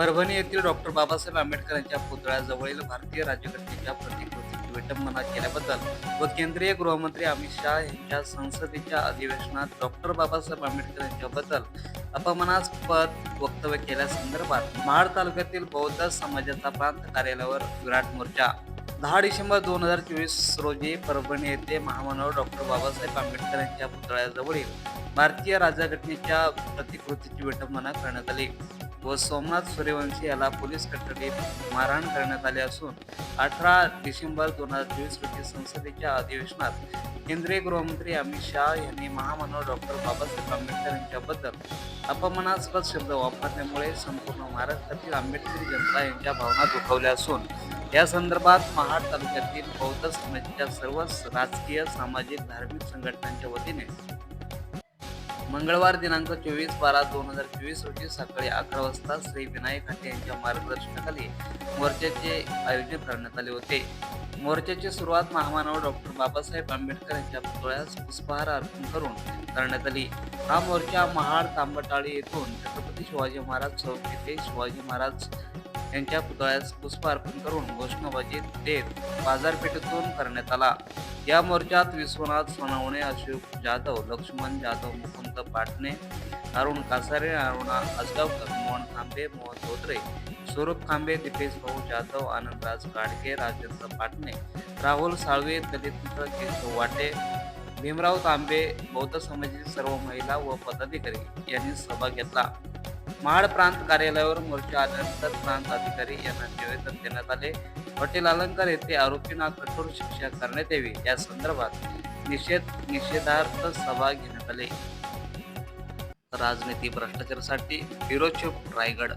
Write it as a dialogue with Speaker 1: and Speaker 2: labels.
Speaker 1: परभणी येथील डॉक्टर बाबासाहेब आंबेडकर यांच्या पुतळ्याजवळील भारतीय राज्यघटनेच्या प्रतिकृतीची विटंबना केल्याबद्दल व केंद्रीय गृहमंत्री अमित शहा यांच्या संसदेच्या अधिवेशनात डॉक्टर बाबासाहेब आंबेडकर यांच्याबद्दल अपमानास्पद वक्तव्य केल्यासंदर्भात महाड तालुक्यातील बौद्ध समाजाचा प्रांत कार्यालयावर विराट मोर्चा. दहा डिसेंबर दोन हजार चोवीस रोजी परभणी येथे महामानव डॉक्टर बाबासाहेब आंबेडकर यांच्या पुतळ्याजवळील भारतीय राज्यघटनेच्या प्रतिकृतीची विटंबना करण्यात आली. व सोमनाथ सूर्यवंशी याला पोलीस कस्टडीत मारहाण करण्यात आली असून अठरा डिसेंबर दोन हजार चोवीस रोजी संसदेच्या अधिवेशनात केंद्रीय गृहमंत्री अमित शाह यांनी महामानव डॉक्टर बाबासाहेब आंबेडकर यांच्याबद्दल अपमानास्पद शब्द वापरल्यामुळे संपूर्ण महाराष्ट्रातील आंबेडकरी जनता यांच्या भावना दुखवल्या असून या संदर्भात महाड तालुक्यातील बौद्ध समाजाच्या सर्वच राजकीय सामाजिक धार्मिक संघटनांच्या वतीने मंगळवार दिनांक चोवीस बारा दोन हजार चोवीस रोजी सकाळी अकरा वाजता श्री विनायक हाटे यांच्या मार्गदर्शनाखाली मोर्चाचे आयोजन करण्यात आले होते. मोर्चाची सुरुवात महामानव डॉक्टर बाबासाहेब आंबेडकर यांच्या पुतळ्यास पुष्पहार अर्पण करून करण्यात आली. हा मोर्चा महाड तांबटाळी येथून छत्रपती शिवाजी महाराज चौक येथे शिवाजी महाराज यांच्या पुतळ्यास पुष्प अर्पण करून घोषणाबाजी देत बाजारपेठेतून करण्यात आला. या मोर्चात विश्वनाथ सोनावणे अशोक जाधव लक्ष्मण जाधव मुकुंद पाटणे अरुण कासारे अरुणा आजगावकर मोहन खांबे मोहन धोत्रे स्वरूप खांबे दिपेश भाऊ जाधव आनंदराज काडके राजेंद्र पाटणे राहुल साळवे दलित मित्र केशव वाटे भीमराव तांबे बौद्ध समाजातील सर्व महिला व पदाधिकारी यांनी सहभाग घेतला. महाड प्रांत कार्यालयावर मोर्चा आल्यानंतर प्रांत अधिकारी यांना निवेदन देण्यात आले हॉटेल अलंकार येथे आरोपींना कठोर शिक्षा करण्यात यावी या संदर्भात निषेध निषेधार्थ सभा घेण्यात आली राजनीती भ्रष्टाचारासाठी ब्युरो रायगड